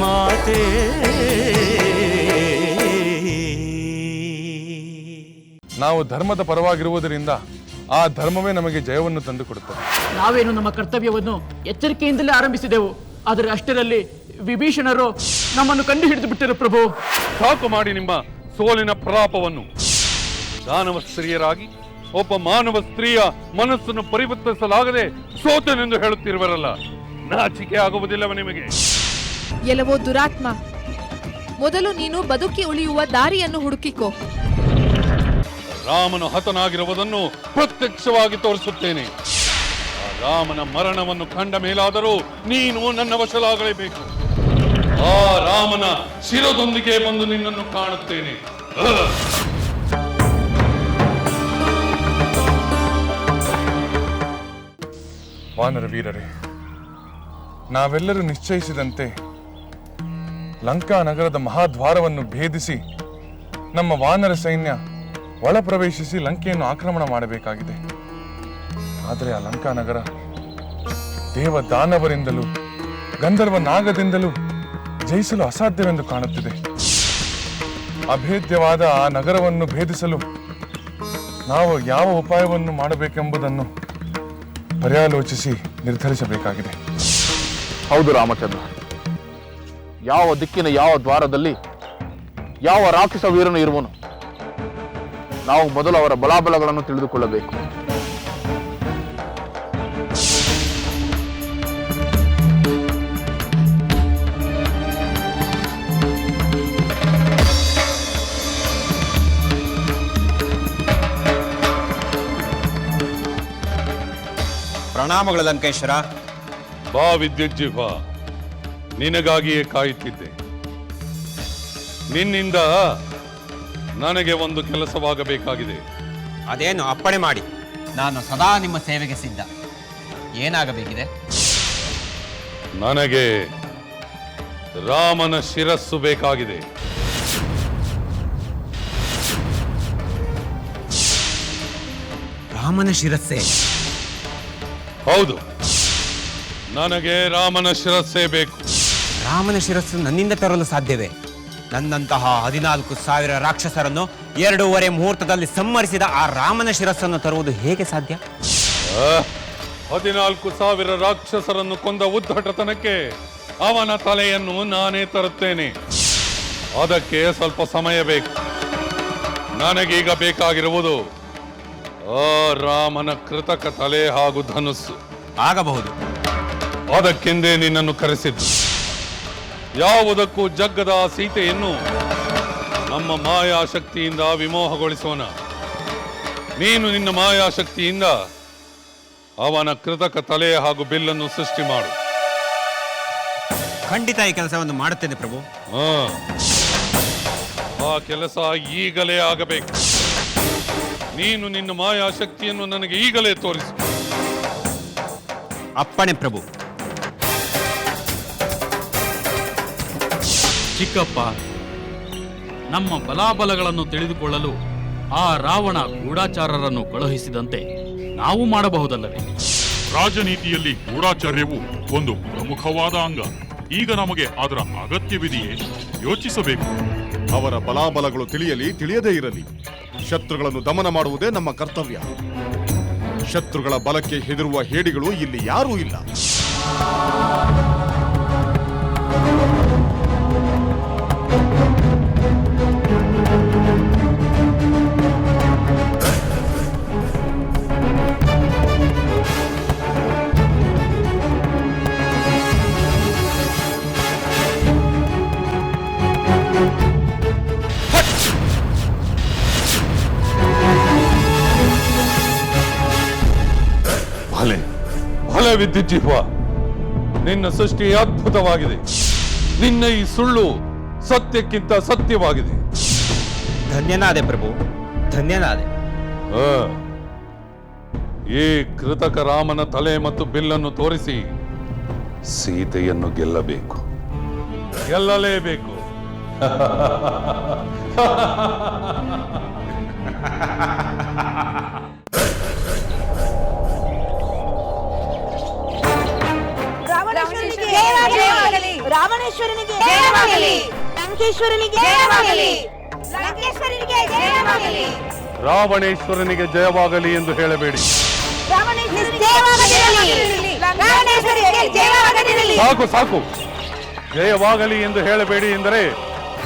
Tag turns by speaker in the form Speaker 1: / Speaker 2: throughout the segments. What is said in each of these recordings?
Speaker 1: ಮಾತೆ
Speaker 2: ನಾವು ಧರ್ಮದ ಪರವಾಗಿರುವುದರಿಂದ ಆ ಧರ್ಮವೇ ನಮಗೆ ಜಯವನ್ನು ತಂದುಕೊಡುತ್ತದೆ
Speaker 3: ನಾವೇನು ನಮ್ಮ ಕರ್ತವ್ಯವನ್ನು ಎಚ್ಚರಿಕೆಯಿಂದಲೇ ಆರಂಭಿಸಿದೆವು ಆದರೆ ಅಷ್ಟರಲ್ಲಿ ವಿಭೀಷಣರು ನಮ್ಮನ್ನು ಕಂಡು ಹಿಡಿದು ಬಿಟ್ಟರು ಪ್ರಭು.
Speaker 4: ಸಾಕು ಮಾಡಿ ನಿಮ್ಮ ಸೋಲಿನ ಪ್ರಾಪವನ್ನು ದಾನವ ಸ್ತ್ರೀಯರಾಗಿ ಒಬ್ಬ ಮಾನವ ಸ್ತ್ರೀಯ ಮನಸ್ಸನ್ನು ಪರಿವರ್ತಿಸಲಾಗದೆ ಸೋತನೆಂದು ಹೇಳುತ್ತಿರುವರಲ್ಲ. ನಾಚಿಕೆ ಆಗುವುದಿಲ್ಲವ ನಿಮಗೆ.
Speaker 5: ಎಲ್ಲವೋ ದುರಾತ್ಮ. ಮೊದಲು ನೀನು ಬದುಕಿ ಉಳಿಯುವ ದಾರಿಯನ್ನು ಹುಡುಕಿಕೋ.
Speaker 4: ರಾಮನು ಹತನಾಗಿರುವುದನ್ನು ಪ್ರತ್ಯಕ್ಷವಾಗಿ ತೋರಿಸುತ್ತೇನೆ. ಆ ರಾಮನ ಮರಣವನ್ನು ಕಂಡ ಮೇಲಾದರೂ ನೀನು ನನ್ನ ವಶಲಾಗಲೇಬೇಕು ಆ ರಾಮನ ಶಿರದೊಂದಿಗೆ ಬಂದು ನಿನ್ನನ್ನು ಕಾಣುತ್ತೇನೆ.
Speaker 2: ವಾನರ ವೀರರೇ ನಾವೆಲ್ಲರೂ ನಿಶ್ಚಯಿಸಿದಂತೆ ಲಂಕಾ ನಗರದ ಮಹಾದ್ವಾರವನ್ನು ಭೇದಿಸಿ ನಮ್ಮ ವಾನರ ಸೈನ್ಯ ಒಳ ಪ್ರವೇಶಿಸಿ ಲಂಕೆಯನ್ನು ಆಕ್ರಮಣ ಮಾಡಬೇಕಾಗಿದೆ. ಆದರೆ ಆ ಲಂಕಾ ನಗರ ದೇವ ದಾನವರಿಂದಲೂ ಗಂಧರ್ವ ನಾಗದಿಂದಲೂ ಜಯಿಸಲು ಅಸಾಧ್ಯವೆಂದು ಕಾಣುತ್ತಿದೆ. ಅಭೇದ್ಯವಾದ ಆ ನಗರವನ್ನು ಭೇದಿಸಲು ನಾವು ಯಾವ ಉಪಾಯವನ್ನು ಮಾಡಬೇಕೆಂಬುದನ್ನು ಪರ್ಯಾಲೋಚಿಸಿ ನಿರ್ಧರಿಸಬೇಕಾಗಿದೆ.
Speaker 6: ಹೌದು ರಾಮಚಂದ್ರ. ಯಾವ ದಿಕ್ಕಿನ ಯಾವ ದ್ವಾರದಲ್ಲಿ ಯಾವ ರಾಕ್ಷಸ ವೀರನು ಇರುವನು? ನಾವು ಮೊದಲು ಅವರ ಬಲಾಬಲಗಳನ್ನು ತಿಳಿದುಕೊಳ್ಳಬೇಕು.
Speaker 7: ಪ್ರಣಾಮಗಳು ಲಂಕೇಶ್ವರ.
Speaker 4: ಬಾ ವಿದ್ಯುಜ್ಜೀವ ನಿನಗಾಗಿಯೇ ಕಾಯುತ್ತಿದ್ದೆ. ನಿನ್ನಿಂದ ನನಗೆ ಒಂದು ಕೆಲಸವಾಗಬೇಕಾಗಿದೆ.
Speaker 7: ಅದೇನು ಅಪ್ಪಣೆ ಮಾಡಿ. ನಾನು ಸದಾ ನಿಮ್ಮ ಸೇವೆಗೆ ಸಿದ್ಧ. ಏನಾಗಬೇಕಿದೆ?
Speaker 4: ನನಗೆ ರಾಮನ ಶಿರಸ್ಸು ಬೇಕಾಗಿದೆ.
Speaker 7: ರಾಮನ ಶಿರಸ್ಸೆ?
Speaker 4: ಹೌದು. ನನಗೆ ರಾಮನ ಶಿರಸ್ಸೇ ಬೇಕು.
Speaker 7: ರಾಮನ ಶಿರಸ್ಸು ನನ್ನಿಂದ ತರಲು ಸಾಧ್ಯವೇ? ನನ್ನಂತಹ ಹದಿನಾಲ್ಕು ಸಾವಿರ ರಾಕ್ಷಸರನ್ನು ಎರಡೂವರೆ ಮುಹೂರ್ತದಲ್ಲಿ ಸಂಹರಿಸಿದ ಆ ರಾಮನ ಶಿರಸ್ಸನ್ನು ತರುವುದು ಹೇಗೆ ಸಾಧ್ಯ?
Speaker 4: ಆ, ಹದಿನಾಲ್ಕು ಸಾವಿರ ರಾಕ್ಷಸರನ್ನು ಕೊಂದ ಉದ್ಧಟತನಕ್ಕೆ ಅವನ ತಲೆಯನ್ನು ನಾನೇ ತರುತ್ತೇನೆ. ಅದಕ್ಕೆ ಸ್ವಲ್ಪ ಸಮಯ ಬೇಕು. ನನಗೀಗ ಬೇಕಾಗಿರುವುದು ಆ ರಾಮನ ಕೃತಕ ತಲೆ ಹಾಗೂ ಧನುಸ್ಸು.
Speaker 7: ಆಗಬಹುದು.
Speaker 4: ಅದಕ್ಕೆಂದೇ ನಿನ್ನನ್ನು ಕರೆಸಿದ್ದು. ಯಾವುದಕ್ಕೂ ಜಗ್ಗದ ಸೀತೆಯನ್ನು ನಮ್ಮ ಮಾಯಾಶಕ್ತಿಯಿಂದ ವಿಮೋಹಗೊಳಿಸೋಣ. ನೀನು ನಿನ್ನ ಮಾಯಾಶಕ್ತಿಯಿಂದ ಅವನ ಕೃತಕ ತಲೆ ಹಾಗೂ ಬಿಲ್ಲನ್ನು ಸೃಷ್ಟಿ ಮಾಡು.
Speaker 7: ಖಂಡಿತ ಈ ಕೆಲಸವನ್ನು ಮಾಡುತ್ತೇನೆ ಪ್ರಭು.
Speaker 4: ಆ. ಆ ಕೆಲಸ ಈಗಲೇ ಆಗಬೇಕು. ನೀನು ನಿನ್ನ ಮಾಯಾಶಕ್ತಿಯನ್ನು ನನಗೆ ಈಗಲೇ ತೋರಿಸು.
Speaker 7: ಅಪ್ಪಣೆ ಪ್ರಭು.
Speaker 8: ಚಿಕ್ಕಪ್ಪ ನಮ್ಮ ಬಲಾಬಲಗಳನ್ನು ತಿಳಿದುಕೊಳ್ಳಲು ಆ ರಾವಣ ಗೂಢಾಚಾರರನ್ನು ಕಳುಹಿಸಿದಂತೆ ನಾವು ಮಾಡಬಹುದಲ್ಲವೇ?
Speaker 9: ರಾಜನೀತಿಯಲ್ಲಿ ಗೂಢಾಚಾರ್ಯವು ಒಂದು ಪ್ರಮುಖವಾದ ಅಂಗ. ಈಗ ನಮಗೆ ಅದರ ಅಗತ್ಯವಿದೆಯೇ? ಯೋಚಿಸಬೇಕು.
Speaker 10: ಅವರ ಬಲಾಬಲಗಳು ತಿಳಿಯಲಿ ತಿಳಿಯದೇ ಇರಲಿ. ಶತ್ರುಗಳನ್ನು ದಮನ ಮಾಡುವುದೇ ನಮ್ಮ ಕರ್ತವ್ಯ. ಶತ್ರುಗಳ ಬಲಕ್ಕೆ ಹೆದರುವ ಹೇಡಿಗಳು ಇಲ್ಲಿ ಯಾರೂ ಇಲ್ಲ.
Speaker 4: ಭಲೆ ಜೀವ ನಿನ್ನ ಸೃಷ್ಟಿ ಅದ್ಭುತವಾಗಿದೆ. ನಿನ್ನ ಈ ಸುಳ್ಳು ಸತ್ಯಕ್ಕಿಂತ ಸತ್ಯವಾಗಿದೆ.
Speaker 7: ಧನ್ಯನಾದೆ ಪ್ರಭು ಧನ್ಯನಾದೆ.
Speaker 4: ಆ. ಈ ಕೃತಕ ರಾಮನ ತಲೆ ಮತ್ತು ಬಿಲ್ಲನ್ನು ತೋರಿಸಿ ಸೀತೆಯನ್ನು ಗೆಲ್ಲಬೇಕು. ಗೆಲ್ಲಲೇಬೇಕು.
Speaker 11: ರಾವಣೇಶ್ವರನಿಗೆ ಜಯವಾಗಲಿ. ಲಂಕೇಶ್ವರನಿಗೆ ಜಯವಾಗಲಿ. ಲಂಕೇಶ್ವರನಿಗೆ ಜಯವಾಗಲಿ.
Speaker 4: ರಾವಣೇಶ್ವರನಿಗೆ ಜಯವಾಗಲಿ ಎಂದು ಹೇಳಬೇಡಿ. ಸಾಕು ಸಾಕು. ಜಯವಾಗಲಿ ಎಂದು ಹೇಳಬೇಡಿ ಎಂದರೆ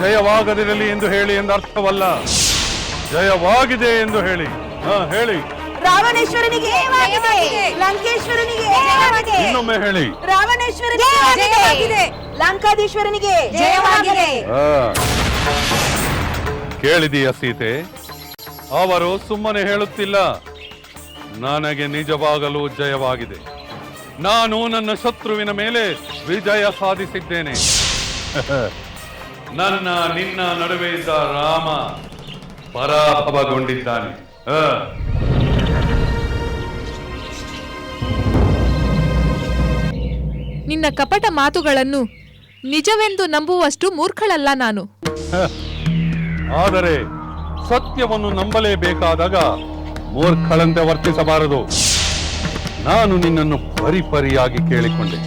Speaker 4: ಜಯವಾಗದಿರಲಿ ಎಂದು ಹೇಳಿ ಎಂದು ಅರ್ಥವಲ್ಲ. ಜಯವಾಗಿದೆ ಎಂದು ಹೇಳಿ. ಹಾ ಹೇಳಿ.
Speaker 11: ರಾವಣೇಶ್ವರನಿಗೆ ಜಯವಾಗಿದೆ. ಲಂಕೇಶ್ವರನಿಗೆ ಜಯವಾಗಿದೆ.
Speaker 4: ಇನ್ನೊಮ್ಮೆ ಹೇಳಿ.
Speaker 11: ರಾವಣೇಶ್ವರನಿಗೆ ಜಯವಾಗಿದೆ. ಲಂಕಾಧೀಶ್ವರನಿಗೆ ಜಯವಾಗಿದೆ.
Speaker 4: ಕೇಳಿದೀಯ ಸೀತೆ ಅವರು ಸುಮ್ಮನೆ ಹೇಳುತ್ತಿಲ್ಲ. ನನಗೆ ನಿಜವಾಗಲು ಜಯವಾಗಿದೆ. ನಾನು ನನ್ನ ಶತ್ರುವಿನ ಮೇಲೆ ವಿಜಯ ಸಾಧಿಸಿದ್ದೇನೆ. ನನ್ನ ನಿನ್ನ ನಡುವೆ ಇದ್ದ ರಾಮ ಪರಾಭವಗೊಂಡಿದ್ದಾನೆ. ಆ.
Speaker 5: ನಿನ್ನ ಕಪಟ ಮಾತುಗಳನ್ನು ನಿಜವೆಂದು ನಂಬುವಷ್ಟು ಮೂರ್ಖಳಲ್ಲ ನಾನು.
Speaker 4: ಆದರೆ ಸತ್ಯವನ್ನು ನಂಬಲೇಬೇಕಾದಾಗ ಮೂರ್ಖಳಂತೆ ವರ್ತಿಸಬಾರದು. ನಾನು ನಿನ್ನನ್ನು ಪರಿಪರಿಯಾಗಿ ಕೇಳಿಕೊಂಡೆ.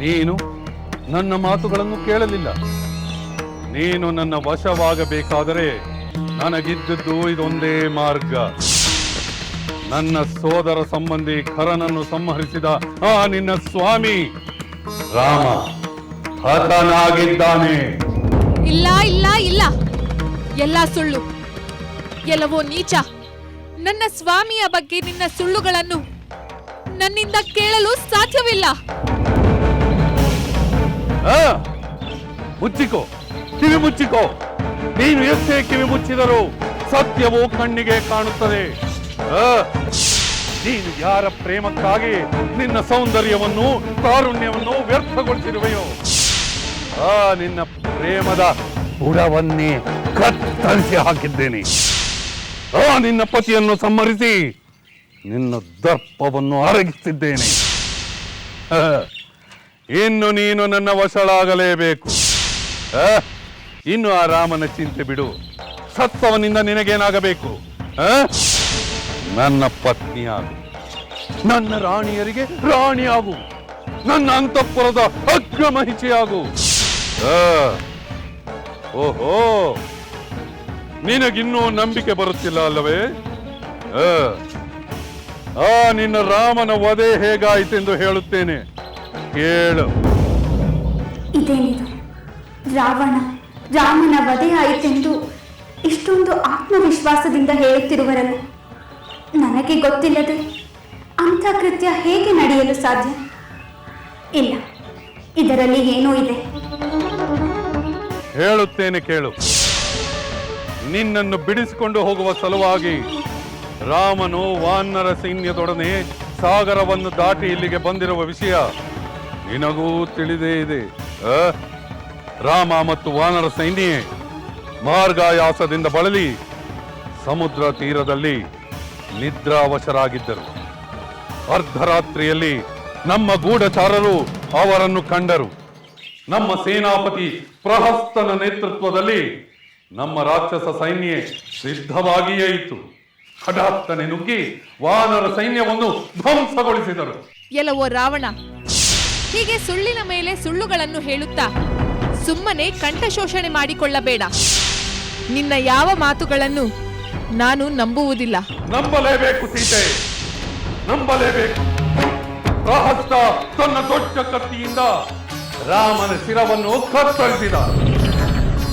Speaker 4: ನೀನು ನನ್ನ ಮಾತುಗಳನ್ನು ಕೇಳಲಿಲ್ಲ. ನೀನು ನನ್ನ ವಶವಾಗಬೇಕಾದರೆ ನನಗಿದ್ದದ್ದು ಇದೊಂದೇ ಮಾರ್ಗ. ನನ್ನ ಸೋದರ ಸಂಬಂಧಿ ಖರನನ್ನು ಸಂಹರಿಸಿದ ಆ ನಿನ್ನ ಸ್ವಾಮಿ ರಾಮ. ಹತನಾಗಿದ್ದಾನೆ
Speaker 5: ಇಲ್ಲ ಇಲ್ಲ ಇಲ್ಲ. ಎಲ್ಲ ಸುಳ್ಳು. ಎಲ್ಲವೋ ನೀಚ. ನನ್ನ ಸ್ವಾಮಿಯ ಬಗ್ಗೆ ನಿನ್ನ ಸುಳ್ಳುಗಳನ್ನು ನನ್ನಿಂದ ಕೇಳಲು ಸಾಧ್ಯವಿಲ್ಲ?
Speaker 4: ಮುಚ್ಚಿಕೋ ಕಿವಿ ಮುಚ್ಚಿಕೋ. ನೀನು ಎಷ್ಟೇ ಕಿವಿ ಮುಚ್ಚಿದರೂ ಸತ್ಯವು ಕಣ್ಣಿಗೆ ಕಾಣುತ್ತದೆ? ನೀನು ಯಾರ ಪ್ರೇಮಕ್ಕಾಗಿ ನಿನ್ನ ಸೌಂದರ್ಯವನ್ನು ಕಾರುಣ್ಯವನ್ನು ವ್ಯರ್ಥಗೊಳಿಸಿರುವೆಯೋ? ಆ ನಿನ್ನ ಪ್ರೇಮದ ಬುಡವನ್ನೇ ಕತ್ತರಿಸಿ ಹಾಕಿದ್ದೇನೆ ಆ ನಿನ್ನ ಪತಿಯನ್ನು ಸಂಹರಿಸಿ ನಿನ್ನ ದರ್ಪವನ್ನು ಅರಗಿಸಿದ್ದೇನೆ ಇನ್ನು ನೀನು ನನ್ನ ವಶಳಾಗಲೇಬೇಕು? ಇನ್ನು ಆ ರಾಮನ ಚಿಂತೆ ಬಿಡು ಸತ್ವವನಿಂದ ನಿನಗೇನಾಗಬೇಕು? ನನ್ನ ಪತ್ನಿಯಾಗು ನನ್ನ ರಾಣಿಯರಿಗೆ ರಾಣಿಯಾಗು ನನ್ನ ಅಂತಃಪುರದ ಅಗ್ರಮಹಿಷಿಯಾಗು ಆ. ಓಹೋ. ನಿನಗಿನ್ನೂ ನಂಬಿಕೆ ಬರುತ್ತಿಲ್ಲ ಅಲ್ಲವೇ? ಆ. ಆ ನಿನ್ನ ರಾಮನ ವಧೆ ಹೇಗಾಯಿತೆಂದು ಹೇಳುತ್ತೇನೆ. ಕೇಳು.
Speaker 12: ಇದೇನಿದು? ರಾವಣ ರಾಮನ ವಧೆ ಆಯಿತೆಂದು ಇಷ್ಟೊಂದು ಆತ್ಮವಿಶ್ವಾಸದಿಂದ ಹೇಳುತ್ತಿರುವರಲ್ಲ ನನಗೆ ಗೊತ್ತಿಲ್ಲದೆ ಅಂಥ ಕೃತ್ಯ ಹೇಗೆ ನಡೆಯಲು ಸಾಧ್ಯ? ಇಲ್ಲ ಇದರಲ್ಲಿ ಏನೋ ಇದೆ.
Speaker 4: ಹೇಳುತ್ತೇನೆ ಕೇಳು. ನಿನ್ನನ್ನು ಬಿಡಿಸಿಕೊಂಡು ಹೋಗುವ ಸಲುವಾಗಿ ರಾಮನು ವಾನರ ಸೈನ್ಯದೊಡನೆ ಸಾಗರವನ್ನು ದಾಟಿ ಇಲ್ಲಿಗೆ ಬಂದಿರುವ ವಿಷಯ ನಿನಗೂ ತಿಳಿದೇ ಇದೆ? ರಾಮ ಮತ್ತು ವಾನರ ಸೈನ್ಯ ಮಾರ್ಗಾಯಾಸದಿಂದ ಬಳಲಿ. ಸಮುದ್ರ ತೀರದಲ್ಲಿ ನಿದ್ರಾವಶರಾಗಿದ್ದರು. ಅರ್ಧರಾತ್ರಿಯಲ್ಲಿ ನಮ್ಮ ಗೂಢಚಾರರು ಅವರನ್ನು ಕಂಡರು. ನಮ್ಮ ಸೇನಾಪತಿ ಪ್ರಹಸ್ತನ ನೇತೃತ್ವದಲ್ಲಿ ನಮ್ಮ ರಾಕ್ಷಸ ಸೈನ್ಯ ಸಿದ್ಧವಾಗಿಯೇ ಇತ್ತು. ಹಠಾತ್ತನೆ ನುಗ್ಗಿ ವಾನರ ಸೈನ್ಯವನ್ನು ಧ್ವಂಸಗೊಳಿಸಿದರು.
Speaker 5: ಎಲ್ಲವೋ ರಾವಣ ಹೀಗೆ ಸುಳ್ಳಿನ ಮೇಲೆ ಸುಳ್ಳುಗಳನ್ನು ಹೇಳುತ್ತಾ ಸುಮ್ಮನೆ ಕಂಠಶೋಷಣೆ ಮಾಡಿಕೊಳ್ಳಬೇಡ. ನಿನ್ನ ಯಾವ ಮಾತುಗಳನ್ನು ನಾನು ನಂಬುವುದಿಲ್ಲ.
Speaker 4: ನಂಬಲೇಬೇಕು ಸೀತೆ ನಂಬಲೇಬೇಕು. ಪ್ರಹಸ್ತ ತನ್ನ ದೊಡ್ಡ ಕತ್ತಿಯಿಂದ ರಾಮನ ಶಿರವನ್ನು ಕತ್ತರಿಸಿದ.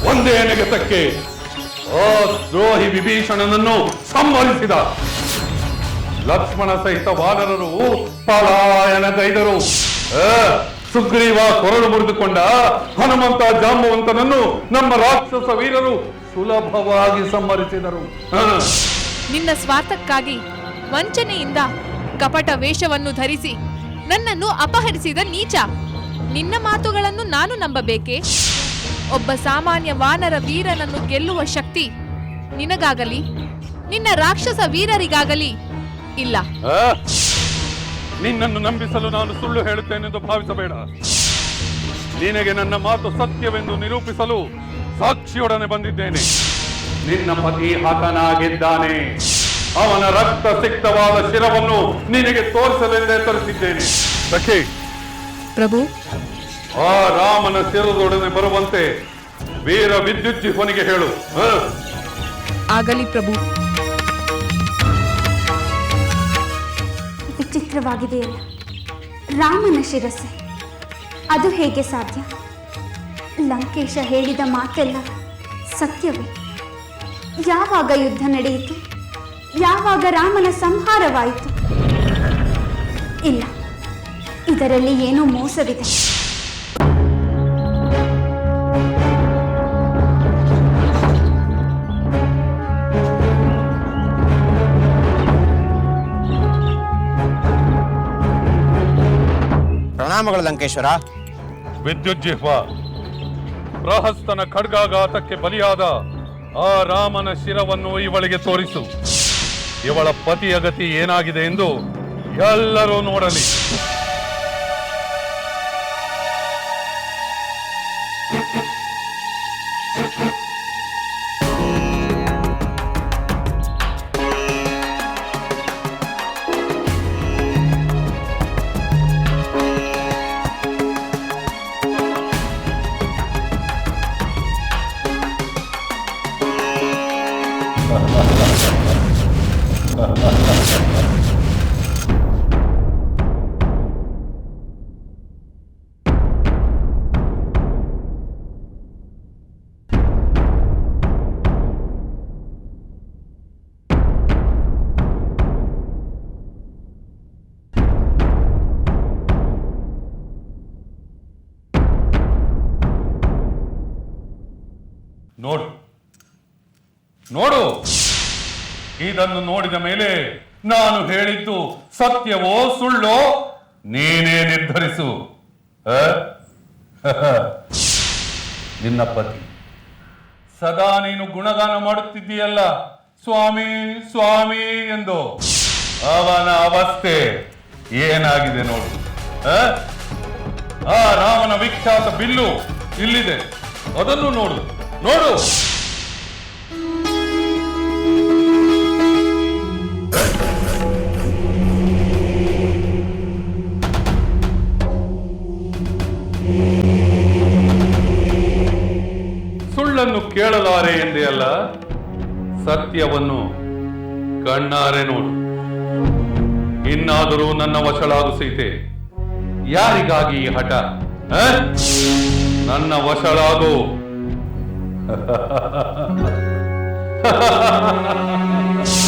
Speaker 4: ಒಂದೇ ನೆಗೆತಕ್ಕೆ ಆ ದ್ರೋಹಿ ವಿಭೀಷಣನನ್ನು ಸಂಹರಿಸಿದ. ಲಕ್ಷ್ಮಣ ಸಹಿತ ವಾನರರು ಪಲಾಯನಗೈದರು ಸುಗ್ರೀವ ಕೊರಳು ಮುರಿದುಕೊಂಡ ಹನುಮಂತ ಜಾಂಬುವಂತನನ್ನು ನಮ್ಮ ರಾಕ್ಷಸ ವೀರರು ಸುಲಭವಾಗಿ ಸಂಹರಿಸಿದರು.
Speaker 5: ನಿನ್ನ ಸ್ವಾರ್ಥಕ್ಕಾಗಿ ವಂಚನೆಯಿಂದ ಕಪಟ ವೇಷವನ್ನು ಧರಿಸಿ ನನ್ನನ್ನು ಅಪಹರಿಸಿದ ನೀಚ. ನಿನ್ನ ಮಾತುಗಳನ್ನು ನಾನು ನಂಬಬೇಕೆ? ಒಬ್ಬ ಸಾಮಾನ್ಯ ವಾನರ ವೀರನನ್ನು ಗೆಲ್ಲುವ ಶಕ್ತಿ ನಿನಗಾಗಲಿ ನಿನ್ನ ರಾಕ್ಷಸ ವೀರರಿಗಾಗಲಿ ಇಲ್ಲ.
Speaker 4: ಆ? ನಿನ್ನನ್ನು ನಂಬಿಸಲು ನಾನು ಸುಳ್ಳು ಹೇಳುತ್ತೇನೆಂದು ಭಾವಿಸಬೇಡ. ನಿನಗೆ ನನ್ನ ಮಾತು ಸತ್ಯವೆಂದು ನಿರೂಪಿಸಲು ಸಾಕ್ಷಿಯೊಡನೆ ಬಂದಿದ್ದೇನೆ. ನಿನ್ನ ಪತಿ ಹತನಾಗಿದ್ದಾನೆ. ಅವನ ರಕ್ತ ಸಿಕ್ತವಾದ ಶಿರವನ್ನು ನಿನಗೆ ತೋರಿಸಲೆಂದೇ ತರಿಸಿದ್ದೇನೆ. ಸಖಿ
Speaker 5: ಪ್ರಭು.
Speaker 4: ಆ ರಾಮನ ಶಿರದೊಡನೆ ಬರುವಂತೆ ವೀರ ವಿದ್ಯುಜ್ಜಿಹ್ವನಿಗೆ ಹೇಳು. ಆ?
Speaker 5: ಆಗಲಿ ಪ್ರಭು.
Speaker 12: ವಿಚಿತ್ರವಾಗಿದೆಯಲ್ಲ. ರಾಮನ ಶಿರಸೆ ಅದು ಹೇಗೆ ಸಾಧ್ಯ? ಲಂಕೇಶ ಹೇಳಿದ ಮಾತೆಲ್ಲ ಸತ್ಯವೇ. ಯಾವಾಗ ಯುದ್ಧ ನಡೆಯಿತು? ಯಾವಾಗ ರಾಮನ ಸಂಹಾರವಾಯಿತು? ಇಲ್ಲ. ಇದರಲ್ಲಿ ಏನೋ ಮೋಸವಿದೆ.
Speaker 7: ಪ್ರಣಾಮಗಳು ಲಂಕೇಶ್ವರ.
Speaker 4: ವಿದ್ಯುಜ್ಜಿಹ್ವ ಪ್ರಹಸ್ತನ ಖಡ್ಗಾಘಾತಕ್ಕೆ ಬಲಿಯಾದ ಆ ರಾಮನ ಶಿರವನ್ನು ಇವಳಿಗೆ ತೋರಿಸು. ಇವಳ ಪತಿಯ ಗತಿ ಏನಾಗಿದೆ ಎಂದು ಎಲ್ಲರೂ ನೋಡಲಿ. ಇದನ್ನು ನೋಡಿದ ಮೇಲೆ ನಾನು ಹೇಳಿದ್ದು, ಸತ್ಯವೋ ಸುಳ್ಳೋ, ನೀನೇ ನಿರ್ಧರಿಸು? ನಿನ್ನ ಪತಿ. ಸದಾ ನೀನು ಗುಣಗಾನ ಮಾಡುತ್ತಿದ್ದೀಯಲ್ಲ, ಸ್ವಾಮಿ ಸ್ವಾಮಿ ಎಂದು. ಅವನ ಅವಸ್ಥೆ ಏನಾಗಿದೆ ನೋಡು? ಆ ರಾಮನ ವಿಖ್ಯಾತ ಬಿಲ್ಲು ಇಲ್ಲಿದೆ. ಅದನ್ನು ನೋಡು. ನೋಡು. ಕೇಳಲಾರೆ ಎಂದೇ ಅಲ್ಲ ಸತ್ಯವನ್ನು ಕಣ್ಣಾರೆ ನೋಡು. ಇನ್ನಾದರೂ ನನ್ನ ವಶಳಾಗು ಸೀತೆ ಯಾರಿಗಾಗಿ ಈ ಹಠ? ನನ್ನ ವಶಳಾಗು.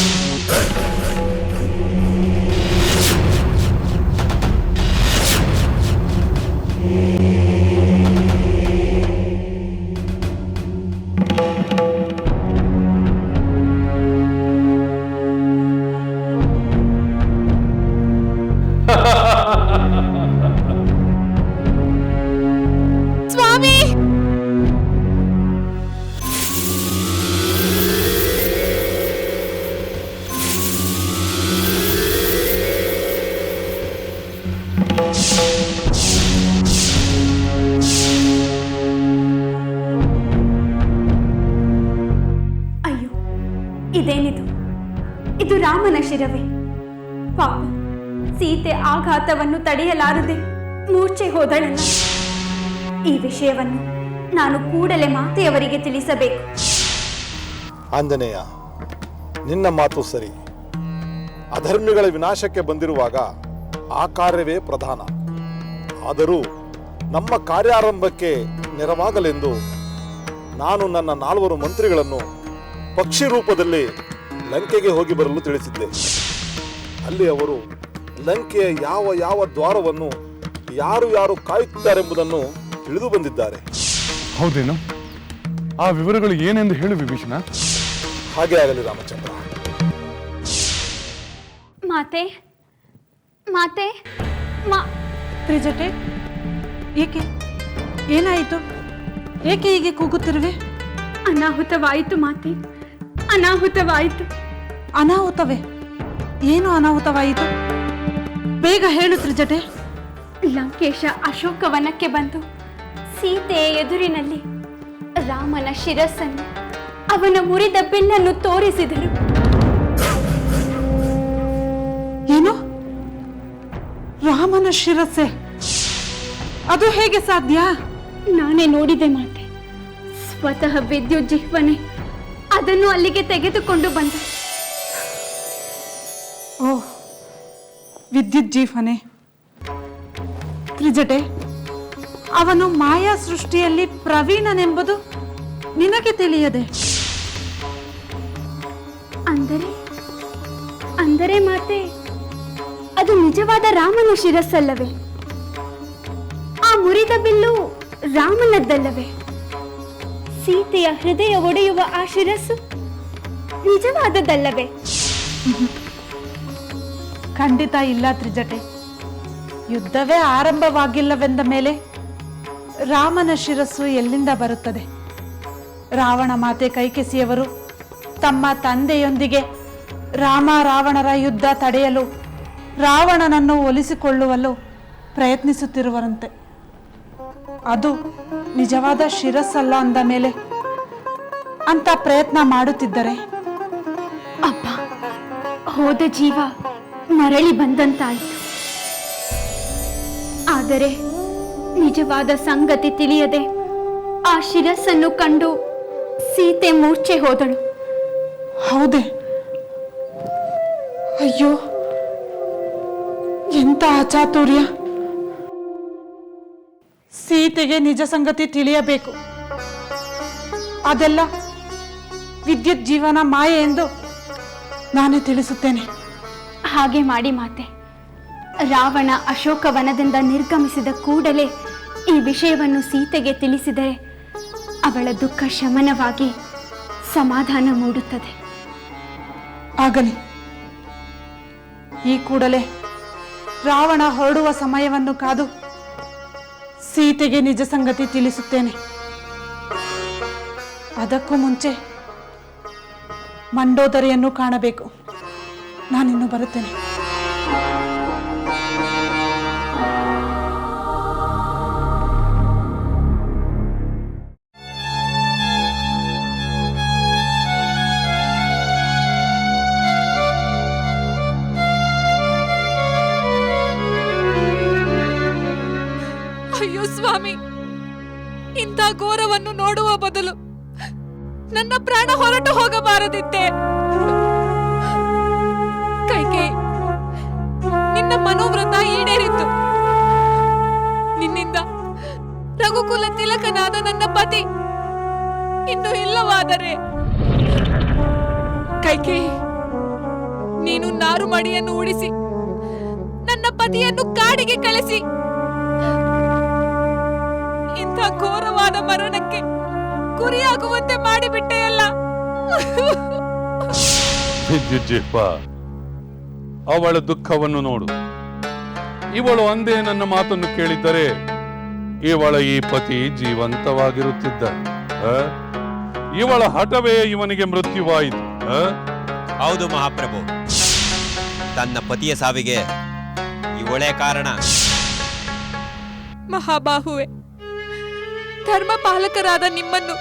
Speaker 12: ಇದೇನಿದು? ಇದು ರಾಮನ ಶಿರವೇ. ಪಾಪ, ಸೀತೆ ಆಘಾತವನ್ನು ತಡೆಯಲಾರದೆ ಮೂರ್ಛೆ ಹೋದಳಲ್ಲ. ಈ ವಿಷಯವನ್ನು ನಾನು ಕೂಡಲೇ ಮಾತೆಯವರಿಗೆ ತಿಳಿಸಬೇಕು.
Speaker 13: ಆಂಜನೇಯ, ನಿನ್ನ ಮಾತು ಸರಿ. ಅಧರ್ಮಿಗಳ ವಿನಾಶಕ್ಕೆ ಬಂದಿರುವಾಗ ಆ ಕಾರ್ಯವೇ ಪ್ರಧಾನ. ಆದರೂ ನಮ್ಮ ಕಾರ್ಯಾರಂಭಕ್ಕೆ ನೆರವಾಗಲೆಂದು ನಾನು ನನ್ನ ನಾಲ್ವರು ಮಂತ್ರಿಗಳನ್ನು ಪಕ್ಷಿ ರೂಪದಲ್ಲಿ ಲಂಕೆಗೆ ಹೋಗಿ ಬರಲು ತಿಳಿಸಿದ್ದೆ. ಅಲ್ಲಿ ಅವರು ಲಂಕೆಯ ಯಾವ ಯಾವ ದ್ವಾರವನ್ನು ಯಾರು ಯಾರು ಕಾಯುತ್ತಾರೆಂಬುದನ್ನು ತಿಳಿದು ಬಂದಿದ್ದಾರೆ.
Speaker 2: ಹೌದೇನು? ಆ ವಿವರಗಳು ಏನೆಂದು ಹೇಳು ವಿಭೀಷಣ.
Speaker 13: ಹಾಗೆ ಆಗಲಿ ರಾಮಚಂದ್ರ.
Speaker 12: ಮಾತೆ ಮಾತೆ ಮಾ
Speaker 11: ತ್ರಿಜಟೆ ಏಕೆ? ಏನಾಯಿತು? ಏಕೆ ಹೀಗೆ ಕೂಗುತ್ತಿರುವೆ?
Speaker 12: ಅನಾಹುತವಾಯಿತು ಮಾತೆ. ಅನಾಹುತವಾಯಿತು.
Speaker 11: ಅನಾಹುತವೇ? ಏನು ಅನಾಹುತವಾಯಿತು? ಬೇಗ ಹೇಳು ತ್ರಿಜಟೆ
Speaker 12: ಲಂಕೇಶ ಅಶೋಕವನಕ್ಕೆ ಬಂದು ಸೀತೆಯ ಎದುರಿನಲ್ಲಿ ರಾಮನ ಶಿರಸ್ಸನ್ನು ಅವನ ಮುರಿದ ಬೆನ್ನನ್ನು ತೋರಿಸಿದರು.
Speaker 11: ಏನು? ರಾಮನ ಶಿರಸ್ಸೆ? ಅದು ಹೇಗೆ ಸಾಧ್ಯ?
Speaker 12: ನಾನೇ ನೋಡಿದೆ ಮಾತೆ. ಸ್ವತಃ ವಿದ್ಯುತ್ ಜಿಹ್ವನೆ ಅದನ್ನು ಅಲ್ಲಿಗೆ ತೆಗೆದುಕೊಂಡು ಬಂದ.
Speaker 11: ಓ ವಿದ್ಯುತ್ ಜೀವನೆ. ತ್ರಿಜಟೆ ಅವನು ಮಾಯಾ ಸೃಷ್ಟಿಯಲ್ಲಿ ಪ್ರವೀಣನೆಂಬುದು ನಿನಗೆ ತಿಳಿಯದೆ?
Speaker 12: ಅಂದರೆ ಅಂದರೆ ಮಾತೆ ಅದು ನಿಜವಾದ ರಾಮನ ಶಿರಸ್ಸಲ್ಲವೇ? ಆ ಮುರಿದ ಬಿಲ್ಲು ರಾಮನದ್ದಲ್ಲವೇ? ಸೀತೆಯ ಹೃದಯ ಒಡೆಯುವ ಆ ಶಿರಸ್ಸು ನಿಜವಾದದ್ದಲ್ಲವೇ?
Speaker 11: ಖಂಡಿತ ಇಲ್ಲ ತ್ರಿಜಟೆ. ಯುದ್ಧವೇ ಆರಂಭವಾಗಿಲ್ಲವೆಂದ ಮೇಲೆ ರಾಮನ ಶಿರಸ್ಸು ಎಲ್ಲಿಂದ ಬರುತ್ತದೆ? ರಾವಣ ಮಾತೆ ಕೈಕೆಸಿಯವರು ತಮ್ಮ ತಂದೆಯೊಂದಿಗೆ ರಾಮ ರಾವಣರ ಯುದ್ಧ ತಡೆಯಲು ರಾವಣನನ್ನು ಒಲಿಸಿಕೊಳ್ಳುವಲು ಪ್ರಯತ್ನಿಸುತ್ತಿರುವರಂತೆ. ಅದು ನಿಜವಾದ ಶಿರಸ್ಸಲ್ಲ ಅಂದ ಮೇಲೆ ಅಂತ ಪ್ರಯತ್ನ ಮಾಡುತ್ತಿದ್ದರೆ?
Speaker 12: ಅಪ್ಪ ಹೋದ ಜೀವ ಮರಳಿ ಬಂದಂತಾಯಿತು. ಆದರೆ ನಿಜವಾದ ಸಂಗತಿ ತಿಳಿಯದೆ ಆ ಶಿರಸ್ಸನ್ನು ಕಂಡು ಸೀತೆ ಮೂರ್ಛೆ ಹೋದಳು.
Speaker 11: ಹೌದೇ? ಅಯ್ಯೋ ಎಂತ ಅಚಾತುರ್ಯ! ಸೀತೆಗೆ ನಿಜ ಸಂಗತಿ ತಿಳಿಯಬೇಕು. ಅದೆಲ್ಲ ವಿದ್ಯುತ್ ಜೀವನ ಮಾಯೆ ಎಂದು ನಾನೇ ತಿಳಿಸುತ್ತೇನೆ.
Speaker 12: ಹಾಗೆ ಮಾಡಿ ಮಾತೆ. ರಾವಣ ಅಶೋಕವನದಿಂದ ನಿರ್ಗಮಿಸಿದ ಕೂಡಲೇ ಈ ವಿಷಯವನ್ನು ಸೀತೆಗೆ ತಿಳಿಸಿದರೆ ಅವಳ ದುಃಖ ಶಮನವಾಗಿ ಸಮಾಧಾನ ಮೂಡುತ್ತದೆ.
Speaker 11: ಆಗಲಿ. ಈ ಕೂಡಲೇ ರಾವಣ ಹೊರಡುವ ಸಮಯವನ್ನು ಕಾದು ಸೀತೆಗೆ ನಿಜ ಸಂಗತಿ ತಿಳಿಸುತ್ತೇನೆ. ಅದಕ್ಕೂ ಮುಂಚೆ ಮಂಡೋದರಿಯನ್ನು ಕಾಣಬೇಕು. ನಾನಿನ್ನು ಬರುತ್ತೇನೆ.
Speaker 5: ಘೋರವನ್ನು ನೋಡುವ ಬದಲು ನನ್ನ ಪ್ರಾಣ ಹೊರಟು ಹೋಗಬಾರದಿತ್ತೆ. ಕೈಕೇಯಿ ನಿನ್ನ ಮನೋವ್ರತ ಈಡೇರಿತ್ತು ನಿನ್ನಿಂದ ರಘುಕುಲ ತಿಲಕನಾದ ನನ್ನ ಪತಿ ಇನ್ನು ಇಲ್ಲವಾದರೆ ಕೈಕೇ ನೀನು ನಾರು ಮಡಿಯನ್ನು ಉಳಿಸಿ ನನ್ನ ಪತಿಯನ್ನು ಕಾಡಿಗೆ ಕಳಿಸಿ. ಇಂಥ ಘೋರವಾದ ಮರಣಕ್ಕೆ ಗುರಿಯಾಗುವಂತೆ ಮಾಡಿಬಿಟ್ಟೆಯಲ್ಲ?
Speaker 4: ವಿದ್ಯುಜ್ಜಿಪ್ಪ ಅವಳ ದುಃಖವನ್ನು ನೋಡು. ಇವಳು ಅಂದೇ ನನ್ನ ಮಾತನ್ನು ಕೇಳಿದ್ದರೆ ಇವಳ ಈ ಪತಿ ಜೀವಂತವಾಗಿರುತ್ತಿದ್ದ? ಇವಳ ಹಠವೇ ಇವನಿಗೆ ಮೃತ್ಯುವಾಯಿತು?
Speaker 7: ಹೌದು ಮಹಾಪ್ರಭು. ತನ್ನ ಪತಿಯ ಸಾವಿಗೆ ಇವಳೇ ಕಾರಣ.
Speaker 5: ಮಹಾಬಾಹುವೆ ಧರ್ಮ ಪಾಲಕರಾದ ನಿಮ್ಮನ್ನು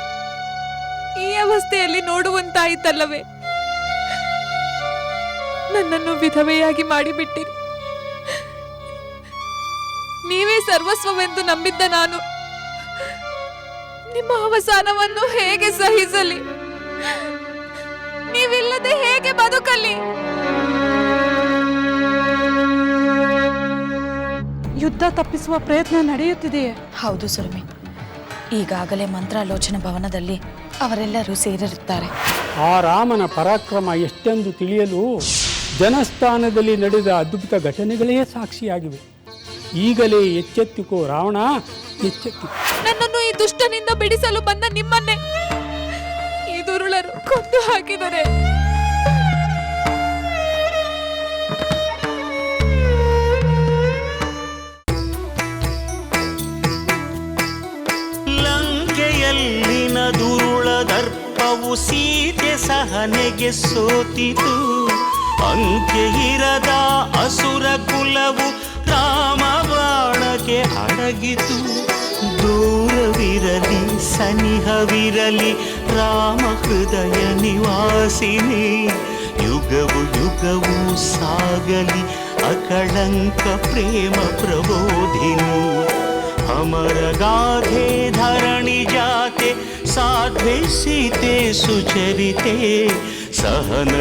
Speaker 5: ಈ ಅವಸ್ಥೆಯಲ್ಲಿ ನೋಡುವಂತಾಯಿತಲ್ಲವೇ? ನನ್ನನ್ನು ವಿಧವೆಯಾಗಿ ಮಾಡಿಬಿಟ್ಟಿರಿ. ನೀವೇ ಸರ್ವಸ್ವವೆಂದು ನಂಬಿದ್ದ ನಾನು ನಿಮ್ಮ ಅವಸಾನವನ್ನು ಹೇಗೆ ಸಹಿಸಲಿ? ನೀವಿಲ್ಲದೆ ಹೇಗೆ ಬದುಕಲಿ?
Speaker 11: ಯುದ್ಧ ತಪ್ಪಿಸುವ ಪ್ರಯತ್ನ ನಡೆಯುತ್ತಿದೆಯೇ?
Speaker 14: ಹೌದು ಸುರಮಿ. ಈಗಾಗಲೇ ಮಂತ್ರಾಲೋಚನ ಭವನದಲ್ಲಿ ಅವರೆಲ್ಲರೂ ಸೇರಿರುತ್ತಾರೆ.
Speaker 15: ಆ ರಾಮನ ಪರಾಕ್ರಮ ಎಷ್ಟೆಂದು ತಿಳಿಯಲು ಜನಸ್ಥಾನದಲ್ಲಿ ನಡೆದ ಅದ್ಭುತ ಘಟನೆಗಳೇ ಸಾಕ್ಷಿಯಾಗಿವೆ. ಈಗಲೇ ಎಚ್ಚೆತ್ತಿಕೋ ರಾವಣ ಎಚ್ಚೆತ್ತು.
Speaker 5: ನನ್ನನ್ನು ಈ ದುಷ್ಟನಿಂದ ಬಿಡಿಸಲು ಬಂದ ನಿಮ್ಮನ್ನೇ. ಈ ದುರುಳರು ಕೊಂದು ಹಾಕಿದರೆ.
Speaker 1: ದರ್ಪವು ಸೀತೆ ಸಹನೆಗೆ ಸೋತಿತು. ಅಂಕೆ ಇರದ ಅಸುರ ಕುಲವು ರಾಮ ಬಾಣಕ್ಕೆ ಅಡಗಿತು. ದೂರವಿರಲಿ, ಸನಿಹವಿರಲಿ, ರಾಮ ಹೃದಯ ನಿವಾಸಿನಿ. ಯುಗವು ಯುಗವು ಸಾಗಲಿ, ಅಕಳಂಕ ಪ್ರೇಮ ಪ್ರಬೋಧಿನಿ. ಅಮರ ಗಾಧೆ ಧರಣಿ ಜಾತೆ ಸಾಧ್ವೆ ಸೀತೆ ಸುಚರಿತೆ ಸಹನ